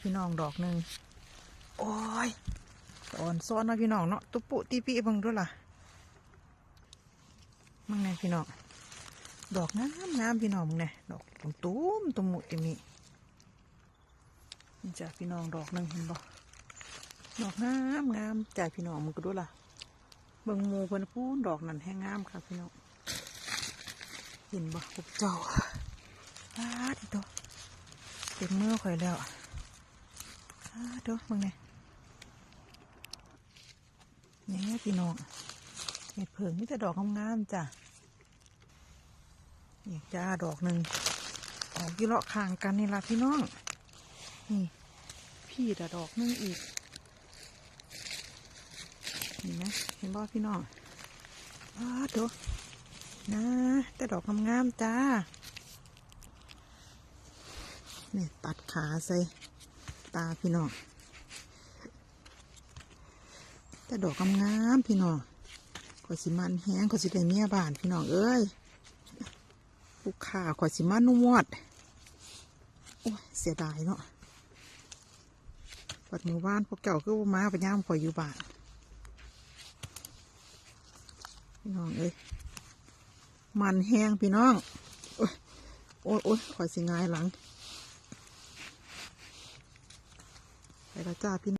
พี่น้องดอกหนึ่งโอ้ยอ่อนซ้อนเนาะพี่น้องเนาะตุปุตีปีเบังด้วยล่ะมังไงพี่น้องดอกงามงามพี่น้องมึงไงดอกตุ้มตุ้มตุ่มมุติมีนี่จ้ะพี่น้องดอกหนึ่งเห็นบ่ดอกงามงามจ่ายพี่น้องมึงก็ด้วยล่ะเบิ่งหมูเพิ่นพูนดอกนั่นแห้งงามค่ะพี่น้องเห็นบ่พวกเจ้าอ้าดิโตเต็มมือข่อยแล้ว อ้าโตมึงไงนี่พี่น้องเห็ดเผิงนี่แต่ดอกงามๆจ้ะนี่จ้าดอกหนึ่งออกยี่เลาะข้างกันนี่ละพี่น้อง นี่ พี่แต่ดอกหนึงอีกเห็นไหมเห็นบ่พี่น้องอ้าดูนะแต่ดอกงามๆจ้านี่ตัดขาใส่ ตาพี่น้องแต่ดอกงามๆพี่น้องข่อยสิมันแห้งข่อยสิได้เมียบานพี่น้องเอ้ยลูกค้าข่อยสิมันนวดโอ้ยเสียดายเนาะปัดมือบ้านพวกเก่าก็มาไปย่ามข่อยอยู่บ้านพี่น้องเอ้ยมันแห้งพี่น้อง โอ้ยโอ้ยข่อยสิงายหลัง ไป แล้วจ้าพี่